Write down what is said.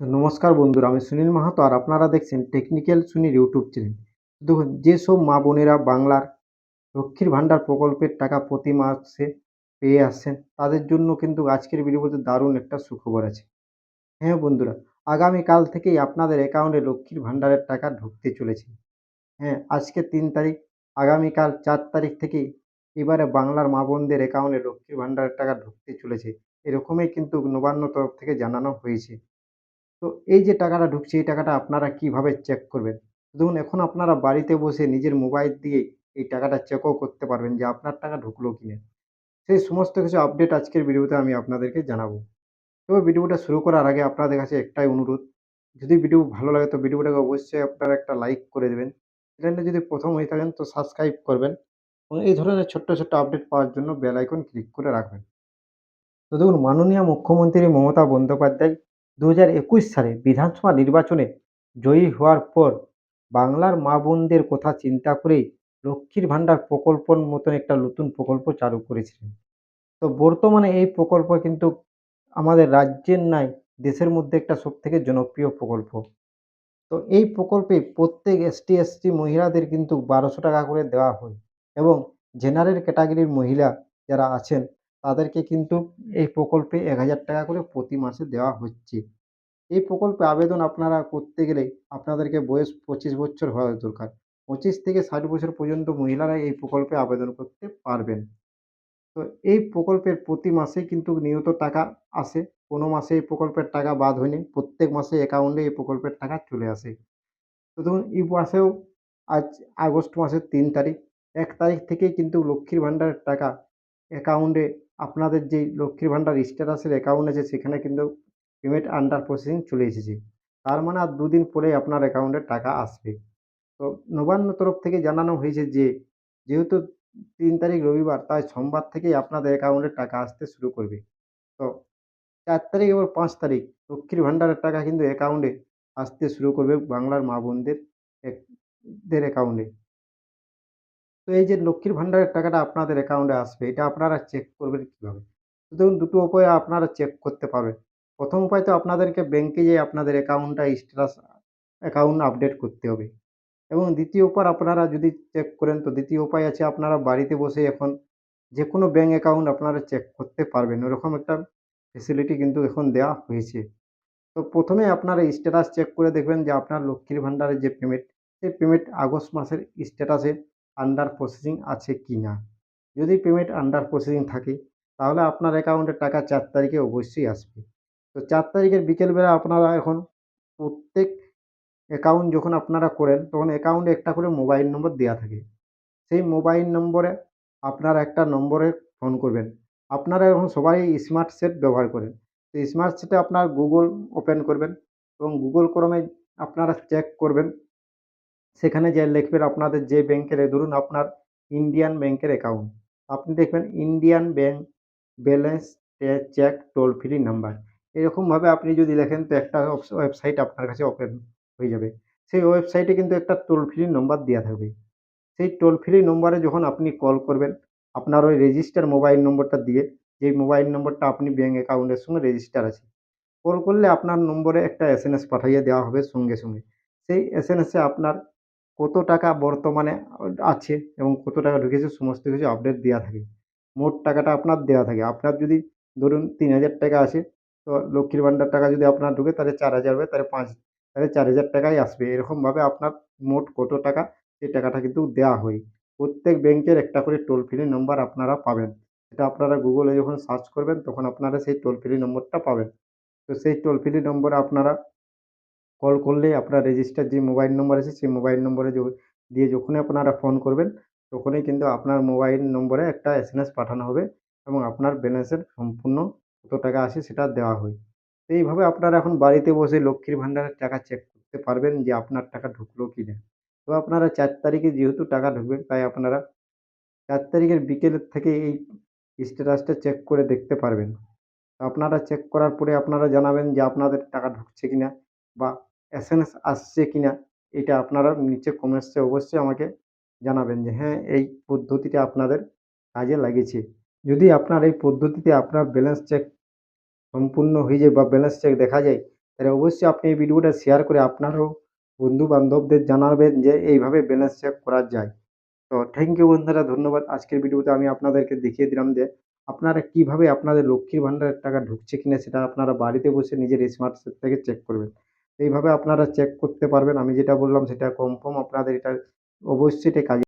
নমস্কার বন্ধুরা, আমি সুনীল মাহাতো আর আপনারা দেখছেন টেকনিক্যাল সুনীল ইউটিউব চ্যানেল। দেখুন যেসব মা বোনেরা বাংলার লক্ষ্মীর ভাণ্ডার প্রকল্পের টাকা প্রতি মাসে পেয়ে আসছেন, তাদের জন্য কিন্তু আজকের ভিডিওতে দারুণ একটা সুখবর আছে। হ্যাঁ বন্ধুরা, আগামীকাল থেকেই আপনাদের অ্যাকাউন্টে লক্ষ্মীর ভাণ্ডারের টাকা ঢুকতে চলেছে। হ্যাঁ আজকে তিন তারিখ, আগামীকাল চার তারিখ থেকেই এবারে বাংলার মা বোনদের অ্যাকাউন্টে লক্ষ্মীর ভাণ্ডারের টাকা ঢুকতে চলেছে। এরকমই কিন্তু নবান্ন তরফ থেকে জানানো হয়েছে। তো এই যে টাকাটা ঢুকছে, এই টাকাটা আপনারা কীভাবে চেক করবেন? ধরুন এখন আপনারা বাড়িতে বসে নিজের মোবাইল দিয়েই এই টাকাটা চেকও করতে পারবেন যে আপনার টাকা ঢুকলো কিনা। সেই সমস্ত কিছু আপডেট আজকের ভিডিওতে আমি আপনাদেরকে জানাব। তবে ভিডিওটা শুরু করার আগে আপনাদের কাছে একটাই অনুরোধ, যদি ভিডিও ভালো লাগে তো ভিডিওটাকে অবশ্যই আপনারা একটা লাইক করে দেবেন। চ্যানেলটা যদি প্রথম হয়ে থাকেন তো সাবস্ক্রাইব করবেন এবং এই ধরনের ছোট্ট ছোট্ট আপডেট পাওয়ার জন্য বেল আইকন ক্লিক করে রাখবেন। তো দেখুন মাননীয় মুখ্যমন্ত্রী মমতা বন্দ্যোপাধ্যায় দু হাজার একুশ সালে বিধানসভা নির্বাচনে জয়ী হওয়ার পর বাংলার মা বোনদের কথা চিন্তা করেই লক্ষ্মীর ভাণ্ডার প্রকল্পর মতন একটা নতুন প্রকল্প চালু করেছিলেন। তো বর্তমানে এই প্রকল্প কিন্তু আমাদের রাজ্যের নয় দেশের মধ্যে একটা সবথেকে জনপ্রিয় প্রকল্প। তো এই প্রকল্পে প্রত্যেক এসটি এসসি মহিলাদের কিন্তু বারোশো টাকা করে দেওয়া হয় এবং জেনারেল ক্যাটাগরির মহিলা যারা আছেন তাদেরকে কিন্তু এই প্রকল্পে এক হাজার টাকা করে প্রতি মাসে দেওয়া হচ্ছে। এই প্রকল্পে আবেদন আপনারা করতে গেলে আপনাদেরকে বয়স পঁচিশ বছর হওয়া দরকার। পঁচিশ থেকে ষাট বছর পর্যন্ত মহিলারা এই প্রকল্পে আবেদন করতে পারবেন। তো এই প্রকল্পের প্রতি মাসে কিন্তু নিয়ত টাকা আসে। কোনো মাসে এই প্রকল্পের টাকা বাদ হয়নি। প্রত্যেক মাসে অ্যাকাউন্টে এই প্রকল্পের টাকা চলে আসে। তো দেখুন এই মাসেও আজ আগস্ট মাসের তিন তারিখ। এক তারিখ থেকেই কিন্তু লক্ষ্মীর ভাণ্ডারের টাকা অ্যাকাউন্টে আপনাদের যেই লক্ষ্মীর ভাণ্ডার স্ট্যাটাসের অ্যাকাউন্ট আছে, সেখানে কিন্তু পেমেন্ট আন্ডার প্রসেসিং চলে এসেছে। তার মানে আর দুদিন পরে আপনার অ্যাকাউন্টে টাকা আসবে। তো নবান্ন তরফ থেকে জানানো হয়েছে যে, যেহেতু তিন তারিখ রবিবার, তাই সোমবার থেকেই আপনাদের অ্যাকাউন্টে টাকা আসতে শুরু করবে। তো চার তারিখ এবং পাঁচ তারিখ লক্ষ্মীর ভাণ্ডারের টাকা কিন্তু অ্যাকাউন্টে আসতে শুরু করবে বাংলার মা বোনদের দের অ্যাকাউন্টে তো এই যে লক্ষ্মীর ভাণ্ডারের টাকাটা আপনাদের অ্যাকাউন্টে আসবে, এটা আপনারা চেক করবেন কীভাবে? তো দেখুন, দুটো উপায়ে আপনারা চেক করতে পারবেন। প্রথম উপায় তো আপনাদেরকে ব্যাংকে যেয়ে আপনাদের অ্যাকাউন্টটা স্ট্যাটাস অ্যাকাউন্ট আপডেট করতে হবে। এবং দ্বিতীয় উপায় আপনারা যদি চেক করেন, তো দ্বিতীয় উপায় আছে আপনারা বাড়িতে বসে এখন যে কোনো ব্যাঙ্ক অ্যাকাউন্ট আপনারা চেক করতে পারবেন। ওরকম একটা ফেসিলিটি কিন্তু এখন দেওয়া হয়েছে। তো প্রথমে আপনারা স্ট্যাটাস চেক করে দেখবেন যে আপনার লক্ষ্মীর ভাণ্ডারের যে পেমেন্ট সেই পেমেন্ট আগস্ট মাসের স্ট্যাটাসে আন্ডার প্রসেসিং আছে কি না যদি পেমেন্ট আন্ডার প্রসেসিং থাকে, তাহলে আপনার অ্যাকাউন্টে টাকা চার তারিখে অবশ্যই আসবে। তো চার তারিখের বিকেলবেলা আপনারা এখন প্রত্যেক অ্যাকাউন্ট যখন আপনারা করেন, তখন অ্যাকাউন্টে একটা করে মোবাইল নম্বর দেওয়া থাকে। সেই মোবাইল নম্বরে আপনারা একটা নম্বরে ফোন করবেন। আপনারা এখন সবাই স্মার্ট সেট ব্যবহার করেন। তো স্মার্ট সেটে আপনার গুগল ওপেন করবেন এবং গুগল ক্রমে আপনারা চেক করবেন। সেখানে যে লিখবেন আপনাদের যে ব্যাংকের ধরুন আপনার ইন্ডিয়ান ব্যাংকের অ্যাকাউন্ট আপনি দেখবেন Indian bank balance check toll free number এরকমভাবে আপনি যদি লেখেন তো একটা ওয়েবসাইট আপনার কাছে ওপেন হয়ে যাবে। সেই ওয়েবসাইটে কিন্তু একটা টোল ফ্রি নম্বর দেওয়া থাকবে। সেই টোল ফ্রি নম্বরে যখন আপনি কল করবেন, আপনার ওই রেজিস্টার মোবাইল নম্বরটা দিয়ে যেই মোবাইল নম্বরটা আপনি ব্যাঙ্ক অ্যাকাউন্টের সঙ্গে রেজিস্টার আছে কল করলে আপনার নম্বরে একটা এস এম এস পাঠিয়ে দেওয়া হবে সঙ্গে সঙ্গে। সেই এস এম এসে আপনার কত টাকা বর্তমানে আছে এবং কত টাকা ঢুকেছে, সমস্ত কিছু আপডেট দেওয়া থাকে। মোট টাকাটা আপনার দেওয়া থাকে। আপনার যদি ধরুন তিন হাজার টাকা আছে, তো লক্ষ্মীর ভাণ্ডার টাকা যদি আপনার ঢুকে, তাহলে চার হাজার হবে, তাহলে পাঁচ, তাহলে চার হাজার টাকাই আসবে। এরকমভাবে আপনার মোট কত টাকা, সেই টাকাটা কিন্তু দেওয়া হয়। প্রত্যেক ব্যাংকের একটা করে টোল ফ্রি নম্বর আপনারা পাবেন। এটা আপনারা গুগলে যখন সার্চ করবেন, তখন আপনারা সেই টোল ফ্রি নম্বরটা পাবেন। তো সেই টোল ফ্রি নম্বরে আপনারা কল করলে আপনার রেজিস্টার যে মোবাইল নম্বর আছে, সেই মোবাইল নম্বরে দিয়ে যখনই আপনারা ফোন করবেন, তখনই কিন্তু আপনার মোবাইল নম্বরে একটা এস পাঠানো হবে এবং আপনার ব্যালেন্সের সম্পূর্ণ কত টাকা আছে সেটা দেওয়া হয় এইভাবে আপনারা এখন বাড়িতে বসে লক্ষ্মীর ভাণ্ডারের টাকা চেক করতে পারবেন যে আপনার টাকা ঢুকলো কি না তো আপনারা চার তারিখে যেহেতু টাকা ঢুকবেন, তাই আপনারা চার তারিখের বিকেলের থেকে এই স্ট্যাটাসটা চেক করে দেখতে পারবেন। আপনারা চেক করার পরে আপনারা জানাবেন যে আপনাদের টাকা ঢুকছে কি না বা এস আসছে কি না এটা আপনারা নিচে কমেন্টসে অবশ্যই আমাকে জানাবেন যে হ্যাঁ এই পদ্ধতিটা আপনাদের কাজে লাগিয়েছে। যদি আপনার এই পদ্ধতিতে আপনার ব্যালেন্স চেক সম্পূর্ণ হয়ে যায় বা ব্যালেন্স চেক দেখা যায়, তাহলে অবশ্যই আপনি এই ভিডিওটা শেয়ার করে আপনারও বন্ধু বান্ধবদের জানাবেন যে, এইভাবে ব্যালেন্স চেক করা যায়। তো থ্যাংক ইউ বন্ধুরা, ধন্যবাদ। আজকের ভিডিওতে আমি আপনাদেরকে দেখিয়ে দিলাম যে, আপনারা কীভাবে আপনাদের লক্ষ্মীর ভাণ্ডারের টাকা ঢুকছে কিনা, সেটা আপনারা বাড়িতে বসে নিজের স্মার্ট থেকে চেক করবেন। এইভাবে আপনারা চেক করতে পারবেন। আমি যেটা বললাম সেটা কনফার্ম আপনাদের এটা অবশ্যই এটা কাজে